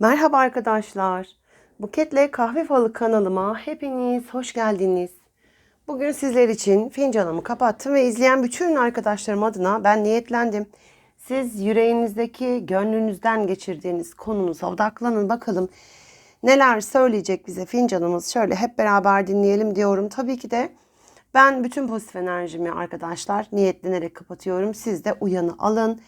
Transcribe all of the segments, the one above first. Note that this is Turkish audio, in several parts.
Merhaba arkadaşlar. Buketle Kahve Falı kanalıma hepiniz hoş geldiniz. Bugün sizler için fincanımı kapattım ve izleyen bütün arkadaşlarım adına ben niyetlendim. Siz yüreğinizdeki gönlünüzden geçirdiğiniz konumuza odaklanın bakalım. Neler söyleyecek bize fincanımız şöyle hep beraber dinleyelim diyorum. Tabii ki de ben bütün pozitif enerjimi arkadaşlar niyetlenerek kapatıyorum. Siz de uyanı alın.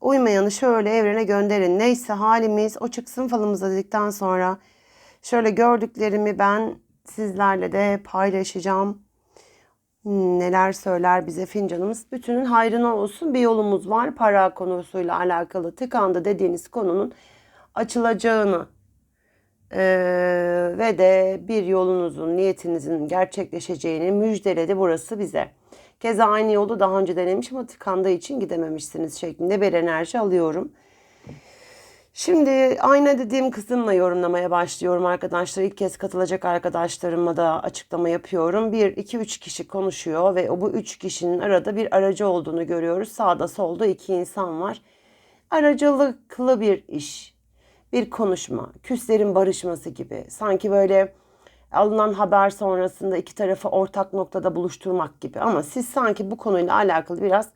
Uymayanı şöyle evrene gönderin. Neyse halimiz o çıksın falımıza dedikten sonra şöyle gördüklerimi ben sizlerle de paylaşacağım. Neler söyler bize fincanımız. Bütünün hayrına olsun bir yolumuz var. Para konusuyla alakalı tıkandı dediğiniz konunun açılacağını ee, ve de bir yolunuzun, niyetinizin gerçekleşeceğini müjdeledi burası bize. Keza aynı yolu daha önce denemiş ama tıkandığı için gidememişsiniz şeklinde bir enerji alıyorum. Şimdi ayna dediğim kısımla yorumlamaya başlıyorum arkadaşlar. İlk kez katılacak arkadaşlarıma da açıklama yapıyorum. Bir, iki, üç kişi konuşuyor ve bu üç kişinin arada bir aracı olduğunu görüyoruz. Sağda solda iki insan var. Aracılıklı bir iş, bir konuşma, küslerin barışması gibi. Sanki böyle alınan haber sonrasında iki tarafı ortak noktada buluşturmak gibi. Ama siz sanki bu konuyla alakalı biraz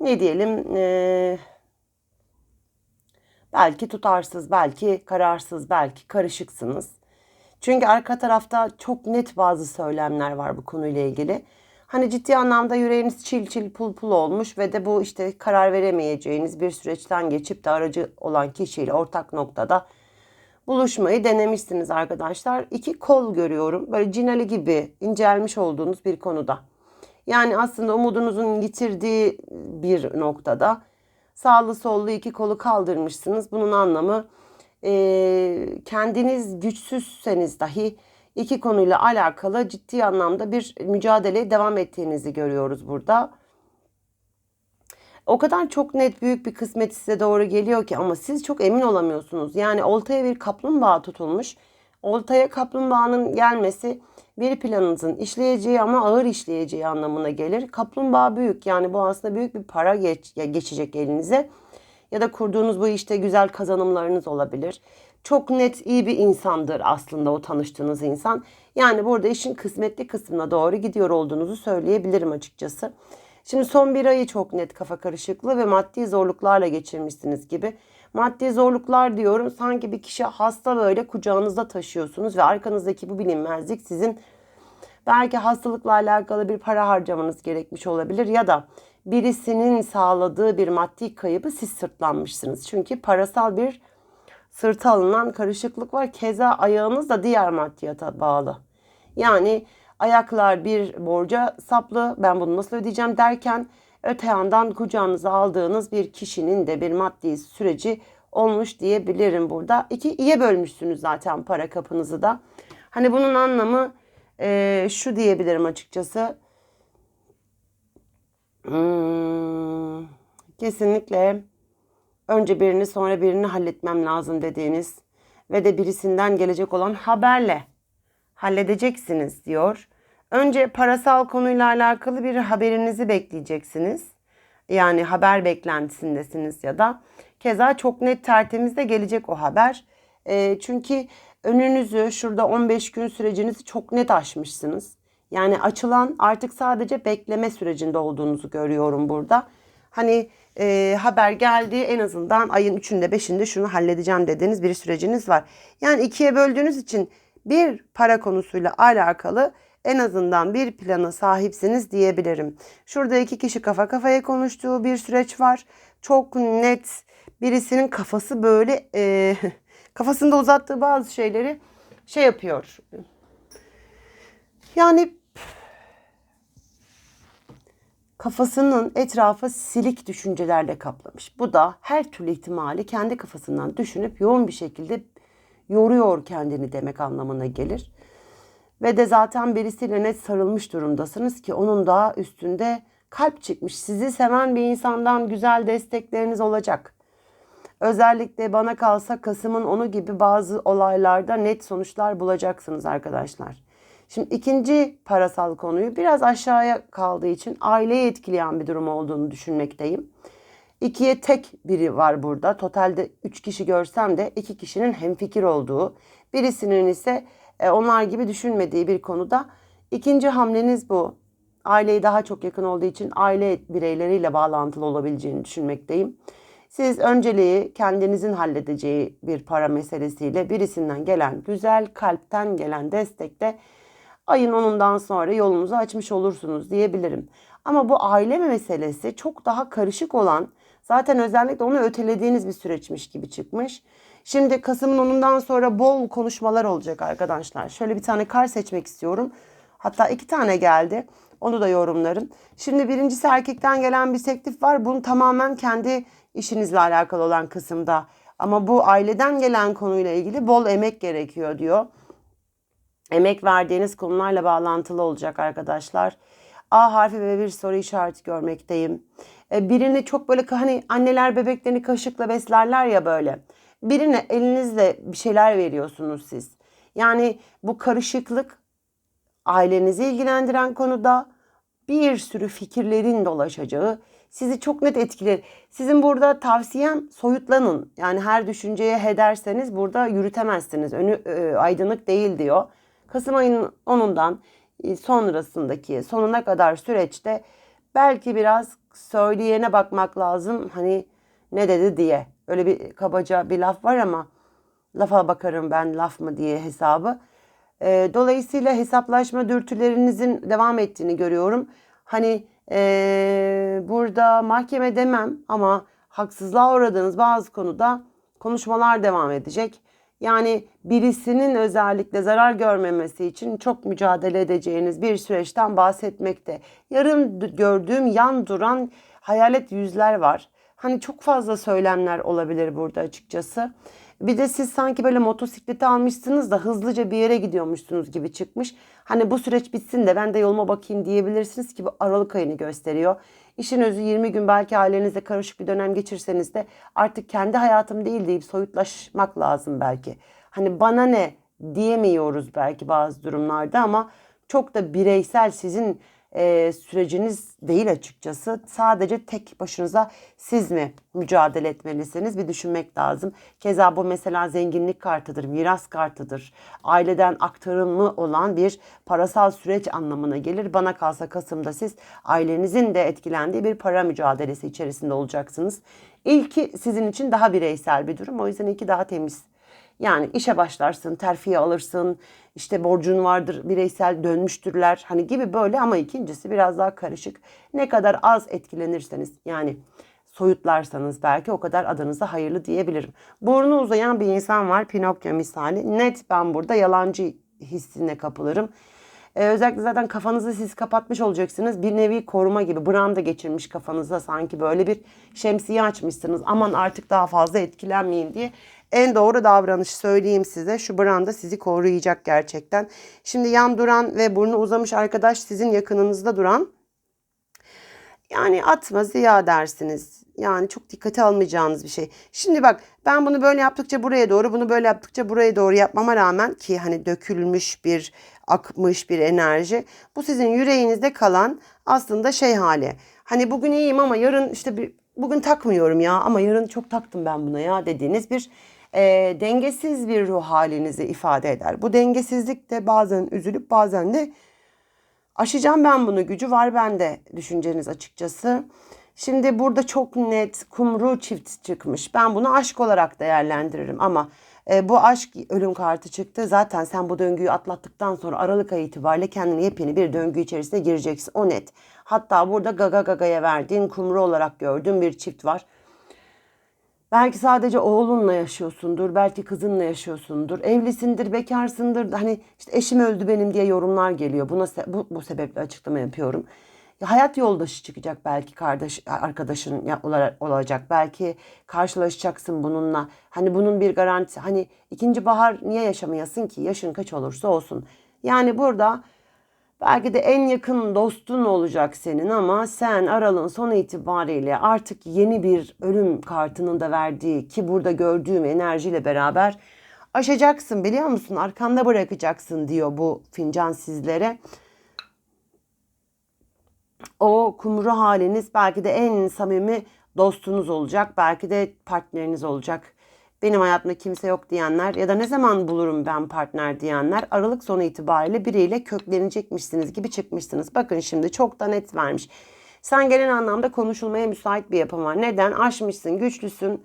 ne diyelim e, belki tutarsız, belki kararsız, belki karışıksınız. Çünkü arka tarafta çok net bazı söylemler var bu konuyla ilgili. Hani ciddi anlamda yüreğiniz çil çil pul pul olmuş ve de bu işte karar veremeyeceğiniz bir süreçten geçip de aracı olan kişiyle ortak noktada buluşmayı denemişsiniz arkadaşlar. İki kol görüyorum. Böyle cinali gibi incelmiş olduğunuz bir konuda. Yani aslında umudunuzun yitirdiği bir noktada sağlı sollu iki kolu kaldırmışsınız. Bunun anlamı e, kendiniz güçsüzseniz dahi iki konuyla alakalı ciddi anlamda bir mücadele devam ettiğinizi görüyoruz burada. O kadar çok net büyük bir kısmet size doğru geliyor ki ama siz çok emin olamıyorsunuz. Yani oltaya bir kaplumbağa tutulmuş. Oltaya kaplumbağanın gelmesi bir planınızın işleyeceği ama ağır işleyeceği anlamına gelir. Kaplumbağa büyük yani bu aslında büyük bir para geç, ya geçecek elinize. Ya da kurduğunuz bu işte güzel kazanımlarınız olabilir. Çok net iyi bir insandır aslında o tanıştığınız insan. Yani burada işin kısmetli kısmına doğru gidiyor olduğunuzu söyleyebilirim açıkçası. Şimdi son bir ayı çok net kafa karışıklığı ve maddi zorluklarla geçirmişsiniz gibi. Maddi zorluklar diyorum sanki bir kişi hasta böyle kucağınızda taşıyorsunuz ve arkanızdaki bu bilinmezlik sizin belki hastalıkla alakalı bir para harcamanız gerekmiş olabilir ya da birisinin sağladığı bir maddi kaybı siz sırtlanmışsınız. Çünkü parasal bir sırta alınan karışıklık var. Keza ayağınız da diğer maddiyata bağlı. Yani ayaklar bir borca saplı ben bunu nasıl ödeyeceğim derken öte yandan kucağınıza aldığınız bir kişinin de bir maddi süreci olmuş diyebilirim burada. İki ikiye bölmüşsünüz zaten para kapınızı da. Hani bunun anlamı e, şu diyebilirim açıkçası. Hmm, kesinlikle önce birini sonra birini halletmem lazım dediğiniz ve de birisinden gelecek olan haberle halledeceksiniz diyor. Önce parasal konuyla alakalı bir haberinizi bekleyeceksiniz. Yani haber beklentisindesiniz ya da keza çok net tertemizde gelecek o haber. E, çünkü önünüzü şurada 15 gün sürecinizi çok net aşmışsınız. Yani açılan artık sadece bekleme sürecinde olduğunuzu görüyorum burada. Hani e, haber geldi en azından ayın 3'ünde 5'inde şunu halledeceğim dediğiniz bir süreciniz var. Yani ikiye böldüğünüz için bir para konusuyla alakalı en azından bir plana sahipsiniz diyebilirim. Şurada iki kişi kafa kafaya konuştuğu bir süreç var. Çok net birisinin kafası böyle e, kafasında uzattığı bazı şeyleri şey yapıyor. Yani kafasının etrafı silik düşüncelerle kaplamış. Bu da her türlü ihtimali kendi kafasından düşünüp yoğun bir şekilde yoruyor kendini demek anlamına gelir. Ve de zaten birisiyle net sarılmış durumdasınız ki onun da üstünde kalp çıkmış. Sizi seven bir insandan güzel destekleriniz olacak. Özellikle bana kalsa Kasım'ın onu gibi bazı olaylarda net sonuçlar bulacaksınız arkadaşlar. Şimdi ikinci parasal konuyu biraz aşağıya kaldığı için aileyi etkileyen bir durum olduğunu düşünmekteyim. İkiye tek biri var burada. Totalde üç kişi görsem de iki kişinin hemfikir olduğu. Birisinin ise e, onlar gibi düşünmediği bir konuda. İkinci hamleniz bu. Aileyi daha çok yakın olduğu için aile bireyleriyle bağlantılı olabileceğini düşünmekteyim. Siz önceliği kendinizin halledeceği bir para meselesiyle birisinden gelen güzel kalpten gelen destekte ayın 10'undan sonra yolunuzu açmış olursunuz diyebilirim. Ama bu aile meselesi çok daha karışık olan zaten özellikle onu ötelediğiniz bir süreçmiş gibi çıkmış. Şimdi Kasım'ın 10'undan sonra bol konuşmalar olacak arkadaşlar. Şöyle bir tane kar seçmek istiyorum. Hatta iki tane geldi. Onu da yorumlarım. Şimdi birincisi erkekten gelen bir teklif var. Bunu tamamen kendi işinizle alakalı olan kısımda. Ama bu aileden gelen konuyla ilgili bol emek gerekiyor diyor. Emek verdiğiniz konularla bağlantılı olacak arkadaşlar. A harfi ve bir soru işareti görmekteyim. E, birini çok böyle hani anneler bebeklerini kaşıkla beslerler ya böyle. Birine elinizle bir şeyler veriyorsunuz siz. Yani bu karışıklık ailenizi ilgilendiren konuda bir sürü fikirlerin dolaşacağı sizi çok net etkiler. Sizin burada tavsiyem soyutlanın. Yani her düşünceye he derseniz burada yürütemezsiniz. Önü e, aydınlık değil diyor. Kasım ayının 10'undan e, sonrasındaki sonuna kadar süreçte belki biraz söyleyene bakmak lazım. Hani ne dedi diye. Öyle bir kabaca bir laf var ama lafa bakarım ben laf mı diye hesabı. E, dolayısıyla hesaplaşma dürtülerinizin devam ettiğini görüyorum. Hani e, burada mahkeme demem ama haksızlığa uğradığınız bazı konuda konuşmalar devam edecek. Yani birisinin özellikle zarar görmemesi için çok mücadele edeceğiniz bir süreçten bahsetmekte. Yarın gördüğüm yan duran hayalet yüzler var. Hani çok fazla söylemler olabilir burada açıkçası. Bir de siz sanki böyle motosikleti almışsınız da hızlıca bir yere gidiyormuşsunuz gibi çıkmış. Hani bu süreç bitsin de ben de yoluma bakayım diyebilirsiniz ki bu Aralık ayını gösteriyor. İşin özü 20 gün belki ailenizle karışık bir dönem geçirseniz de artık kendi hayatım değil deyip soyutlaşmak lazım belki. Hani bana ne diyemiyoruz belki bazı durumlarda ama çok da bireysel sizin e, süreciniz değil açıkçası. Sadece tek başınıza siz mi mücadele etmelisiniz bir düşünmek lazım. Keza bu mesela zenginlik kartıdır, miras kartıdır. Aileden aktarımlı olan bir parasal süreç anlamına gelir. Bana kalsa Kasım'da siz ailenizin de etkilendiği bir para mücadelesi içerisinde olacaksınız. İlki sizin için daha bireysel bir durum. O yüzden iki daha temiz yani işe başlarsın, terfiye alırsın, işte borcun vardır, bireysel dönmüştürler hani gibi böyle ama ikincisi biraz daha karışık. Ne kadar az etkilenirseniz yani soyutlarsanız belki o kadar adınıza hayırlı diyebilirim. Burnu uzayan bir insan var Pinokyo misali. Net ben burada yalancı hissine kapılırım. Ee, özellikle zaten kafanızı siz kapatmış olacaksınız. Bir nevi koruma gibi branda geçirmiş kafanıza sanki böyle bir şemsiye açmışsınız. Aman artık daha fazla etkilenmeyeyim diye en doğru davranış söyleyeyim size. Şu branda sizi koruyacak gerçekten. Şimdi yan duran ve burnu uzamış arkadaş sizin yakınınızda duran. Yani atma ziya dersiniz. Yani çok dikkate almayacağınız bir şey. Şimdi bak ben bunu böyle yaptıkça buraya doğru, bunu böyle yaptıkça buraya doğru yapmama rağmen ki hani dökülmüş bir, akmış bir enerji. Bu sizin yüreğinizde kalan aslında şey hali. Hani bugün iyiyim ama yarın işte bir, bugün takmıyorum ya ama yarın çok taktım ben buna ya dediğiniz bir e, dengesiz bir ruh halinizi ifade eder. Bu dengesizlik de bazen üzülüp bazen de aşacağım ben bunu gücü var bende düşünceniz açıkçası. Şimdi burada çok net kumru çift çıkmış. Ben bunu aşk olarak değerlendiririm ama e, bu aşk ölüm kartı çıktı. Zaten sen bu döngüyü atlattıktan sonra Aralık ayı itibariyle kendini yepyeni bir döngü içerisine gireceksin. O net. Hatta burada Gaga Gaga'ya verdiğin kumru olarak gördüğüm bir çift var. Belki sadece oğlunla yaşıyorsundur, belki kızınla yaşıyorsundur, evlisindir, bekarsındır. Hani işte eşim öldü benim diye yorumlar geliyor. Buna bu, bu sebeple açıklama yapıyorum. Hayat yoldaşı çıkacak belki kardeş arkadaşın olacak. Belki karşılaşacaksın bununla. Hani bunun bir garantisi. Hani ikinci bahar niye yaşamayasın ki? Yaşın kaç olursa olsun. Yani burada Belki de en yakın dostun olacak senin ama sen aralığın sonu itibariyle artık yeni bir ölüm kartının da verdiği ki burada gördüğüm enerjiyle beraber aşacaksın biliyor musun? Arkanda bırakacaksın diyor bu fincan sizlere. O kumru haliniz belki de en samimi dostunuz olacak. Belki de partneriniz olacak. Benim hayatımda kimse yok diyenler ya da ne zaman bulurum ben partner diyenler Aralık sonu itibariyle biriyle köklenecekmişsiniz gibi çıkmışsınız. Bakın şimdi çok da net vermiş. Sen genel anlamda konuşulmaya müsait bir yapın var. Neden? Aşmışsın, güçlüsün,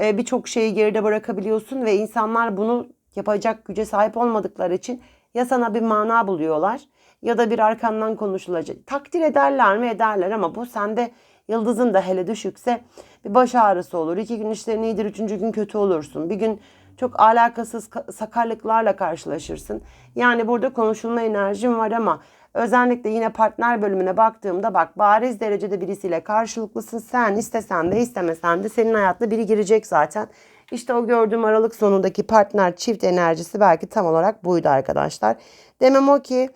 e, birçok şeyi geride bırakabiliyorsun ve insanlar bunu yapacak güce sahip olmadıkları için ya sana bir mana buluyorlar ya da bir arkandan konuşulacak. Takdir ederler mi ederler ama bu sende yıldızın da hele düşükse bir baş ağrısı olur. İki gün işlerin iyidir, üçüncü gün kötü olursun. Bir gün çok alakasız sakarlıklarla karşılaşırsın. Yani burada konuşulma enerjim var ama özellikle yine partner bölümüne baktığımda bak bariz derecede birisiyle karşılıklısın. Sen istesen de istemesen de senin hayatına biri girecek zaten. İşte o gördüğüm Aralık sonundaki partner çift enerjisi belki tam olarak buydu arkadaşlar. Demem o ki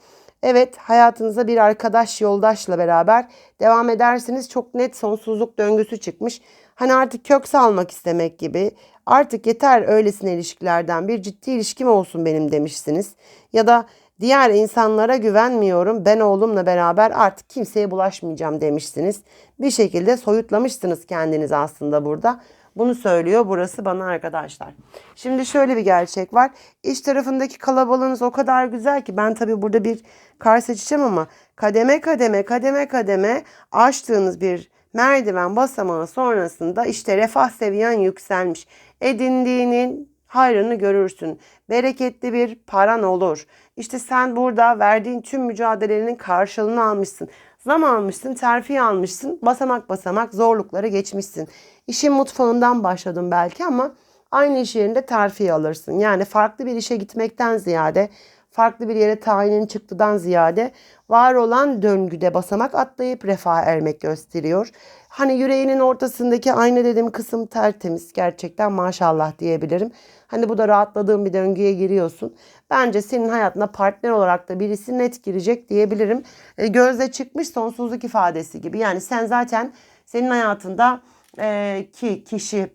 evet hayatınıza bir arkadaş yoldaşla beraber devam edersiniz. Çok net sonsuzluk döngüsü çıkmış. Hani artık kök salmak istemek gibi artık yeter öylesine ilişkilerden bir ciddi ilişkim olsun benim demişsiniz. Ya da diğer insanlara güvenmiyorum ben oğlumla beraber artık kimseye bulaşmayacağım demişsiniz. Bir şekilde soyutlamışsınız kendiniz aslında burada. Bunu söylüyor burası bana arkadaşlar. Şimdi şöyle bir gerçek var. İç tarafındaki kalabalığınız o kadar güzel ki ben tabii burada bir kar seçeceğim ama kademe kademe kademe kademe açtığınız bir merdiven basamağı sonrasında işte refah seviyen yükselmiş. Edindiğinin hayrını görürsün. Bereketli bir paran olur. İşte sen burada verdiğin tüm mücadelenin karşılığını almışsın. Zam almışsın, terfi almışsın, basamak basamak zorlukları geçmişsin. İşin mutfağından başladın belki ama aynı iş yerinde terfi alırsın. Yani farklı bir işe gitmekten ziyade, farklı bir yere tayinin çıktıdan ziyade var olan döngüde basamak atlayıp refah ermek gösteriyor. Hani yüreğinin ortasındaki aynı dediğim kısım tertemiz. Gerçekten maşallah diyebilirim. Hani bu da rahatladığın bir döngüye giriyorsun. Bence senin hayatına partner olarak da birisi net girecek diyebilirim. E, gözde çıkmış sonsuzluk ifadesi gibi. Yani sen zaten senin hayatında e, ki kişi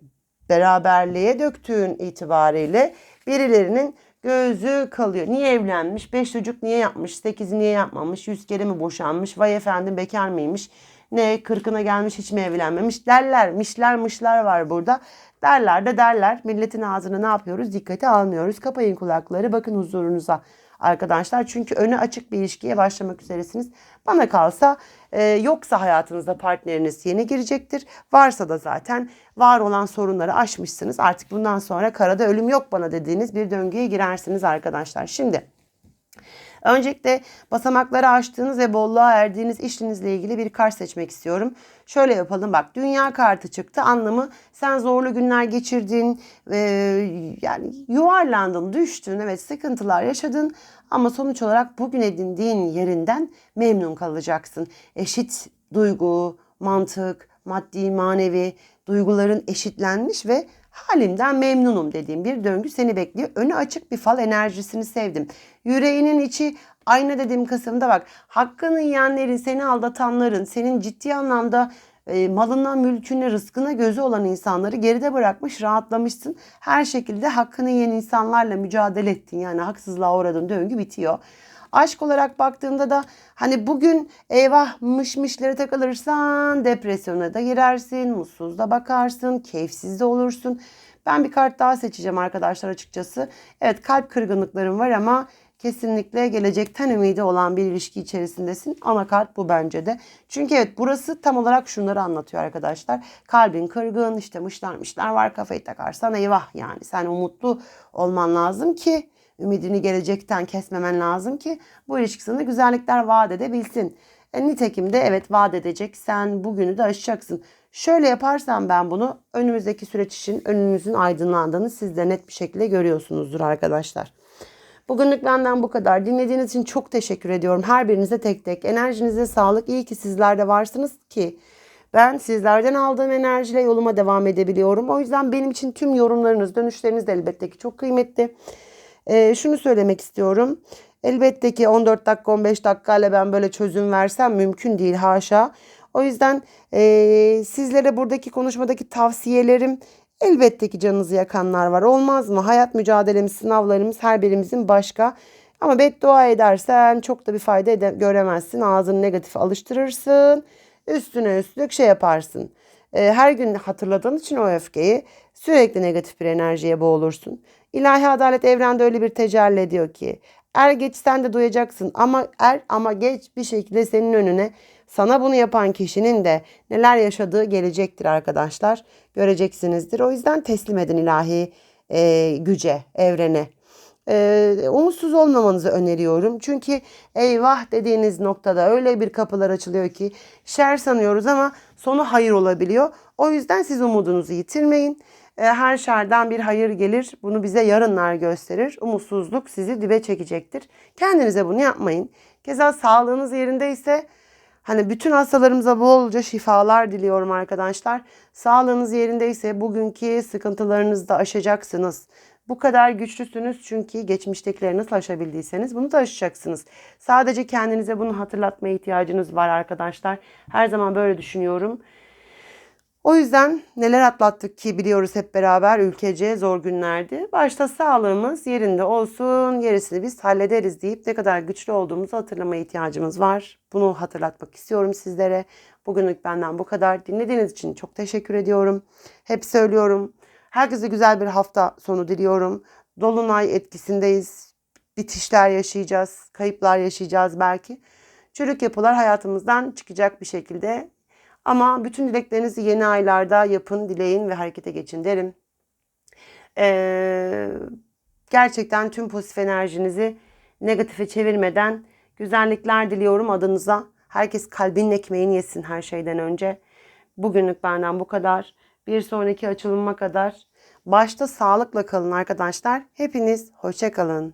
beraberliğe döktüğün itibariyle birilerinin gözü kalıyor. Niye evlenmiş? Beş çocuk niye yapmış? Sekiz niye yapmamış? Yüz kere mi boşanmış? Vay efendim bekar mıymış? Ne kırkına gelmiş hiç mi evlenmemiş? Derler, mişler mışlar var burada. Derler de derler. Milletin ağzını ne yapıyoruz? Dikkate almıyoruz. Kapayın kulakları bakın huzurunuza arkadaşlar. Çünkü önü açık bir ilişkiye başlamak üzeresiniz. Bana kalsa e, yoksa hayatınızda partneriniz yeni girecektir. Varsa da zaten var olan sorunları aşmışsınız. Artık bundan sonra karada ölüm yok bana dediğiniz bir döngüye girersiniz arkadaşlar. Şimdi Öncelikle basamakları aştığınız ve bolluğa erdiğiniz işinizle ilgili bir kart seçmek istiyorum. Şöyle yapalım bak dünya kartı çıktı anlamı sen zorlu günler geçirdin e, yani yuvarlandın düştün evet sıkıntılar yaşadın ama sonuç olarak bugün edindiğin yerinden memnun kalacaksın. Eşit duygu, mantık, maddi, manevi duyguların eşitlenmiş ve halimden memnunum dediğim bir döngü seni bekliyor. Önü açık bir fal enerjisini sevdim. Yüreğinin içi ayna dediğim kısımda bak hakkını yiyenlerin, seni aldatanların, senin ciddi anlamda e, malına, mülküne, rızkına gözü olan insanları geride bırakmış, rahatlamışsın. Her şekilde hakkını yiyen insanlarla mücadele ettin. Yani haksızlığa uğradın, döngü bitiyor. Aşk olarak baktığımda da hani bugün eyvah mışmışları takılırsan depresyona da girersin, mutsuz da bakarsın, keyifsiz de olursun. Ben bir kart daha seçeceğim arkadaşlar açıkçası. Evet kalp kırgınlıklarım var ama kesinlikle gelecekten ümidi olan bir ilişki içerisindesin. Ana kart bu bence de. Çünkü evet burası tam olarak şunları anlatıyor arkadaşlar. Kalbin kırgın işte mışlar mışlar var kafayı takarsan eyvah yani. Sen umutlu olman lazım ki ümidini gelecekten kesmemen lazım ki bu ilişki sana güzellikler vaat edebilsin. E, nitekim de evet vaat edecek. Sen bugünü de aşacaksın. Şöyle yaparsam ben bunu önümüzdeki süreç için önünüzün aydınlandığını siz de net bir şekilde görüyorsunuzdur arkadaşlar. Bugünlük benden bu kadar. Dinlediğiniz için çok teşekkür ediyorum. Her birinize tek tek. Enerjinize sağlık. İyi ki sizler de varsınız ki ben sizlerden aldığım enerjiyle yoluma devam edebiliyorum. O yüzden benim için tüm yorumlarınız, dönüşleriniz de elbette ki çok kıymetli. Ee, şunu söylemek istiyorum. Elbette ki 14 dakika 15 dakika ben böyle çözüm versem mümkün değil haşa. O yüzden e, sizlere buradaki konuşmadaki tavsiyelerim elbette ki canınızı yakanlar var. Olmaz mı? Hayat mücadelemiz, sınavlarımız her birimizin başka. Ama beddua edersen çok da bir fayda ede- göremezsin. Ağzını negatif alıştırırsın. Üstüne üstlük şey yaparsın. e, her gün hatırladığın için o öfkeyi sürekli negatif bir enerjiye boğulursun. İlahi adalet evrende öyle bir tecelli ediyor ki er geç sen de duyacaksın ama er ama geç bir şekilde senin önüne sana bunu yapan kişinin de neler yaşadığı gelecektir arkadaşlar. Göreceksinizdir. O yüzden teslim edin ilahi e, güce, evrene. E, umutsuz olmamanızı öneriyorum. Çünkü eyvah dediğiniz noktada öyle bir kapılar açılıyor ki şer sanıyoruz ama sonu hayır olabiliyor. O yüzden siz umudunuzu yitirmeyin. E, her şerden bir hayır gelir. Bunu bize yarınlar gösterir. Umutsuzluk sizi dibe çekecektir. Kendinize bunu yapmayın. Keza sağlığınız yerindeyse Hani bütün hastalarımıza bolca şifalar diliyorum arkadaşlar. Sağlığınız yerindeyse bugünkü sıkıntılarınızı da aşacaksınız. Bu kadar güçlüsünüz çünkü geçmiştekileri nasıl aşabildiyseniz bunu da aşacaksınız. Sadece kendinize bunu hatırlatmaya ihtiyacınız var arkadaşlar. Her zaman böyle düşünüyorum. O yüzden neler atlattık ki biliyoruz hep beraber ülkece zor günlerdi. Başta sağlığımız yerinde olsun, gerisini biz hallederiz deyip ne kadar güçlü olduğumuzu hatırlamaya ihtiyacımız var. Bunu hatırlatmak istiyorum sizlere. Bugünlük benden bu kadar. Dinlediğiniz için çok teşekkür ediyorum. Hep söylüyorum. Herkese güzel bir hafta sonu diliyorum. Dolunay etkisindeyiz. Bitişler yaşayacağız, kayıplar yaşayacağız belki. Çürük yapılar hayatımızdan çıkacak bir şekilde ama bütün dileklerinizi yeni aylarda yapın, dileyin ve harekete geçin derim. Ee, gerçekten tüm pozitif enerjinizi negatife çevirmeden güzellikler diliyorum adınıza. Herkes kalbinin ekmeğini yesin her şeyden önce. Bugünlük benden bu kadar. Bir sonraki açılıma kadar başta sağlıkla kalın arkadaşlar. Hepiniz hoşça kalın.